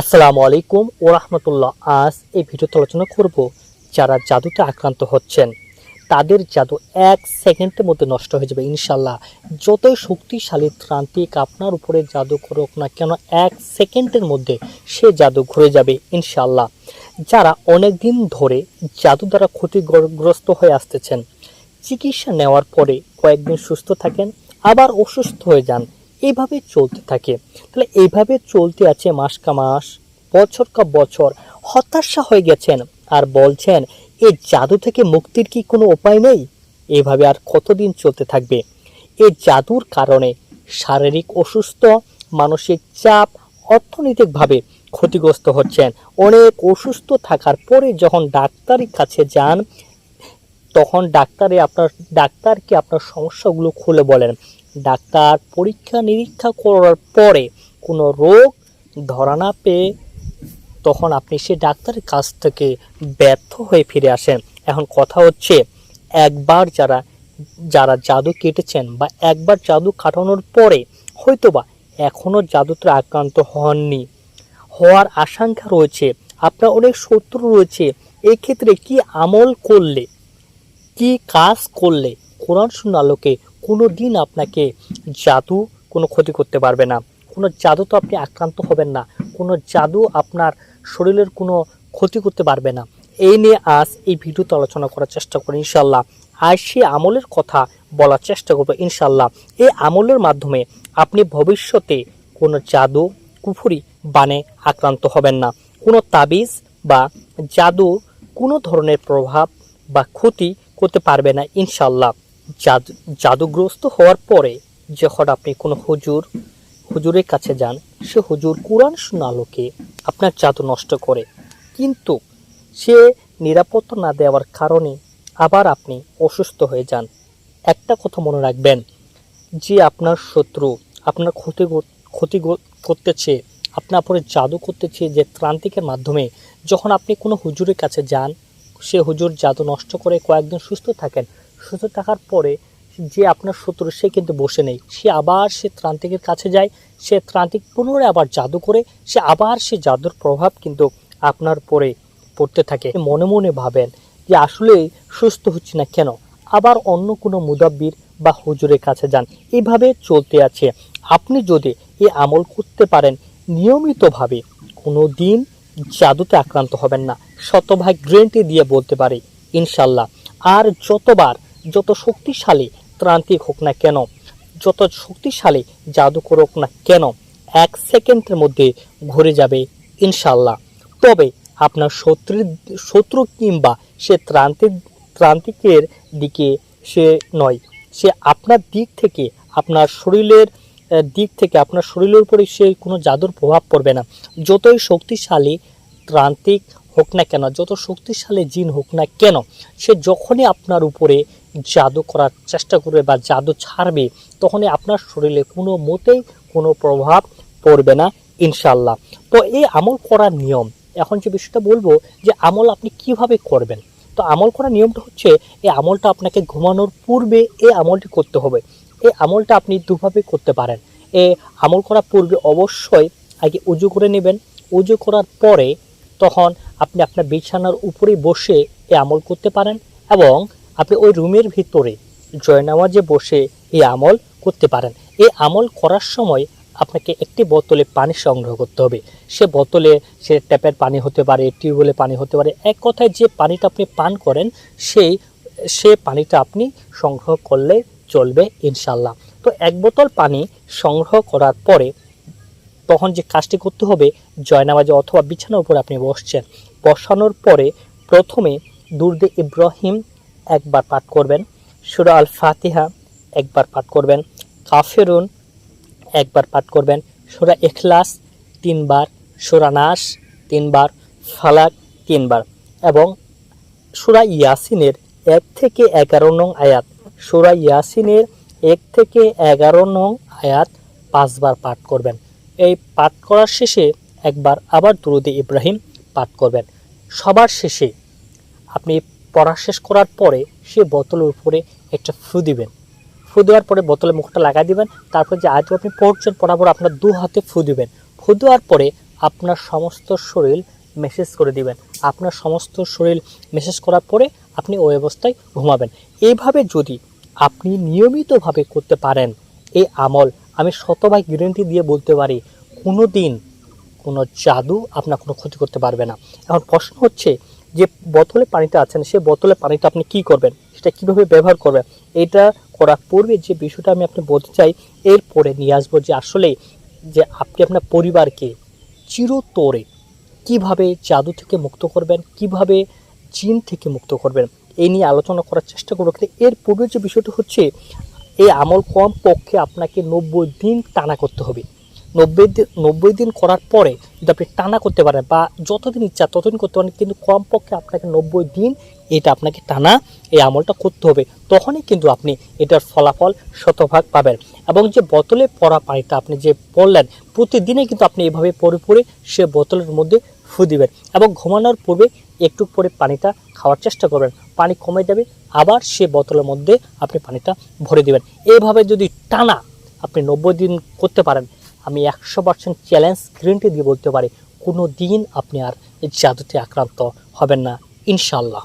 আসসালামু আলাইকুম ও রহমতুল্লাহ। আজ এই ভিডিওতে আলোচনা করব যারা জাদুতে আক্রান্ত হচ্ছেন, তাদের জাদু এক সেকেন্ডের মধ্যে নষ্ট হয়ে যাবে ইনশাল্লাহ যতই শক্তিশালী ত্রান্তিক আপনার উপরে জাদু করুক না কেন, এক সেকেন্ডের মধ্যে সে জাদু ঘুরে যাবে ইনশাল্লাহ যারা অনেক দিন ধরে জাদু দ্বারা ক্ষতিগ্রস্ত হয়ে আসতেছেন, চিকিৎসা নেওয়ার পরে কয়েকদিন সুস্থ থাকেন, আবার অসুস্থ হয়ে যান এইভাবে চলতে থাকে। তাহলে এইভাবে চলতে আছে মাস কা মাস, বছর কা বছর। হতাশা হয়ে গেছেন আর বলছেন এই জাদু থেকে মুক্তির কি কোনো উপায় নেই? এভাবে আর কতদিন চলতে থাকবে? এই জাদুর কারণে শারীরিক অসুস্থ, মানসিক চাপ, অর্থনৈতিকভাবে ক্ষতিগ্রস্ত হচ্ছেন। অনেক অসুস্থ থাকার পরে যখন ডাক্তারের কাছে যান, তখন ডাক্তারে আপনার, ডাক্তারকে আপনার সমস্যাগুলো খুলে বলেন। ডাক্তার পরীক্ষা নিরীক্ষা করার পরে কোনো রোগ ধরা না পেয়ে তখন আপনি সে ডাক্তারের কাছ থেকে ব্যর্থ হয়ে ফিরে আসেন। এখন কথা হচ্ছে, একবার যারা যারা জাদু কেটেছেন বা একবার জাদু কাটানোর পরে হয়তোবা এখনও জাদুতে আক্রান্ত হননি। হওয়ার আশঙ্কা রয়েছে, আপনার অনেক শত্রু রয়েছে এই ক্ষেত্রে কি আমল করলে, কি কাজ করলে কোরআন শূন্য আলোকে কোনো দিন আপনাকে জাদু কোনো ক্ষতি করতে পারবে না। কোনো জাদু তো আপনি আক্রান্ত হবেন না। কোনো জাদু আপনার শরীরের কোনো ক্ষতি করতে পারবে না। এই নিয়ে আজ এই ভিডিওতে আলোচনা করার চেষ্টা করি ইনশাল্লাহ আজ সেই আমলের কথা বলার চেষ্টা করব ইনশাল্লাহ এই আমলের মাধ্যমে আপনি ভবিষ্যতে কোনো জাদু কুফুরি বানে আক্রান্ত হবেন না। কোনো তাবিজ বা জাদু কোনো ধরনের প্রভাব বা ক্ষতি করতে পারবে না ইনশাল্লাহ জাদু, জাদুগ্রস্ত হওয়ার পরে যখন আপনি কোনো হুজুর, হুজুরের কাছে যান, সে হুজুর কোরআন শূন্য আলোকে আপনার জাদু নষ্ট করে। কিন্তু সে নিরাপত্তা না দেওয়ার কারণে আবার আপনি অসুস্থ হয়ে যান। একটা কথা মনে রাখবেন, যে আপনার শত্রু আপনার ক্ষতি ক্ষতি করতেছে, আপনার উপরে জাদু করতেছে যে ত্রান্তিকের মাধ্যমে, যখন আপনি কোনো হুজুরের কাছে যান, সে হুজুর জাদু নষ্ট করে কয়েকদিন সুস্থ থাকেন সুস্থ থাকার পরে যে আপনার শত্রু, সে কিন্তু বসে নেই। সে আবার সে ত্রান্তিকের কাছে যায়, সে ত্রান্তিক পুনরায় আবার জাদু করে, সে আবার সে জাদুর প্রভাব কিন্তু আপনার পরে পড়তে থাকে। মনে মনে ভাবেন যে আসলে সুস্থ হচ্ছে না কেন? আবার অন্য কোনো মুদাব্বির বা হুজুরের কাছে যান। এইভাবে চলতে আছে। আপনি যদি এই আমল করতে পারেন, নিয়মিতভাবে কোনো দিন জাদুতে আক্রান্ত হবেন না। শতভাগ গ্যারেন্টি দিয়ে বলতে পারি, ইনশাল্লাহ। আর যতবার যত শক্তিশালী ত্রান্তিক হোক না কেন, যত শক্তিশালী জাদুকর হোক না কেন, এক সেকেন্ডের মধ্যে ঘুরে যাবে ইনশাল্লাহ তবে আপনার শত্রুর, শত্রু কিংবা সে ত্রান্তিক ত্রান্তিকের দিকে সে নয়, সে আপনার দিক থেকে, আপনার শরীরের দিক থেকে, আপনার শরীরের উপরে সে কোনো জাদুর প্রভাব পড়বে না। যতই শক্তিশালী ত্রান্তিক হোক না কেন, যত শক্তিশালী জিন হোক না কেন, সে যখনই আপনার উপরে জাদু করার চেষ্টা করবে বা জাদু ছাড়বে, তখনই আপনার শরীরে কোনো মতেই কোনো প্রভাব পড়বে না ইনশাল্লাহ তো এই আমল করার নিয়ম, এখন যে বিষয়টা বলব যে আমল আপনি কীভাবে করবেন? তো আমল করার নিয়মটা হচ্ছে, এই আমলটা আপনাকে ঘুমানোর পূর্বে এই আমলটি করতে হবে। এই আমলটা আপনি দুভাবে করতে পারেন। এ আমল করার পূর্বে অবশ্যই আগে উজু করে নেবেন। উজু করার পরে তখন আপনি আপনার বিছানার উপরে বসে এ আমল করতে পারেন এবং আপনি ওই রুমের ভিতরে জয়নামাজে বসে এই আমল করতে পারেন। এই আমল করার সময় আপনাকে একটি বোতলে পানি সংগ্রহ করতে হবে। সে বোতলে সে ট্যাপের পানি হতে পারে, টিউবওয়েলের পানি হতে পারে, এক কথায় যে পানিটা আপনি পান করেন, সেই, সে পানিটা আপনি সংগ্রহ করলে চলবে ইনশাল্লাহ তো এক বোতল পানি সংগ্রহ করার পরে তখন যে কাজটি করতে হবে, জয়নামাজে অথবা বিছানার উপরে আপনি বসছেন। বসানোর পরে প্রথমে দুর্দে ইব্রাহিম একবার পাঠ করবেন। সুরা আল ফাতিহা একবার পাঠ করবেন। কাফেরুন একবার পাঠ করবেন। সুরা এখলাস তিনবার, সুরা নাস তিনবার, ফালাক তিনবার এবং সুরা ইয়াসিনের এক থেকে এগারো নং আয়াত, সুরা ইয়াসিনের এক থেকে এগারো নং আয়াত পাঁচবার পাঠ করবেন। এই পাঠ করার শেষে একবার আবার দুরুদে ইব্রাহিম পাঠ করবেন। সবার শেষে আপনি পড়া শেষ করার পরে সে বোতলের উপরে একটা ফু দিবেন। ফু দেওয়ার পরে বোতলের মুখটা লাগাই দিবেন, তারপর যে আয়ত আপনি পড়ছেন পর আপনার দু হাতে ফু দিবেন। ফু দেওয়ার পরে আপনার সমস্ত শরীর মেসেজ করে দিবেন। আপনার সমস্ত শরীর মেসেজ করার পরে আপনি ওই অবস্থায় ঘুমাবেন। এইভাবে যদি আপনি নিয়মিতভাবে করতে পারেন, এই আমল আমি শতভাগ গ্যারেন্টি দিয়ে বলতে পারি কোনো দিন কোনো জাদু আপনার কোনো ক্ষতি করতে পারবে না। এখন প্রশ্ন হচ্ছে যে বোতলে পানিটা আছেন সে বোতলে পানিটা আপনি কি করবেন? সেটা কীভাবে ব্যবহার করবেন? এটা করার পূর্বে যে বিষয়টা আমি আপনি বলতে চাই, এরপরে নিয়ে আসব যে আসলে যে আপনি আপনার পরিবারকে চিরতরে কীভাবে জাদু থেকে মুক্ত করবেন, কীভাবে জিন থেকে মুক্ত করবেন এই নিয়ে আলোচনা করার চেষ্টা করব। কিন্তু এর পূর্বে যে বিষয়টা হচ্ছে, এই আমল কম পক্ষে আপনাকে নব্বই দিন টানা করতে হবে। নব্বই দিন নব্বই দিন করার পরে যদি আপনি টানা করতে পারেন বা যতদিন ইচ্ছা ততদিন করতে পারেন, কিন্তু কমপক্ষে আপনাকে নব্বই দিন এটা আপনাকে টানা, এই আমলটা করতে হবে। তখনই কিন্তু আপনি এটার ফলাফল শতভাগ পাবেন। এবং যে বোতলে পড়া পানিটা আপনি যে পড়লেন প্রতিদিনে কিন্তু আপনি এভাবে পরে পরে সে বোতলের মধ্যে ফু দিবেন এবং ঘুমানোর পূর্বে একটু পরে পানিটা খাওয়ার চেষ্টা করবেন। পানি কমে যাবে, আবার সে বোতলের মধ্যে আপনি পানিটা ভরে দিবেন। এইভাবে যদি টানা আপনি নব্বই দিন করতে পারেন আমি একশো পার্সেন্ট চ্যালেঞ্জ গ্যারেন্টি দিয়ে বলতে পারি কোনো দিন আপনি আর এই জাদুতে আক্রান্ত হবেন না ইনশাল্লাহ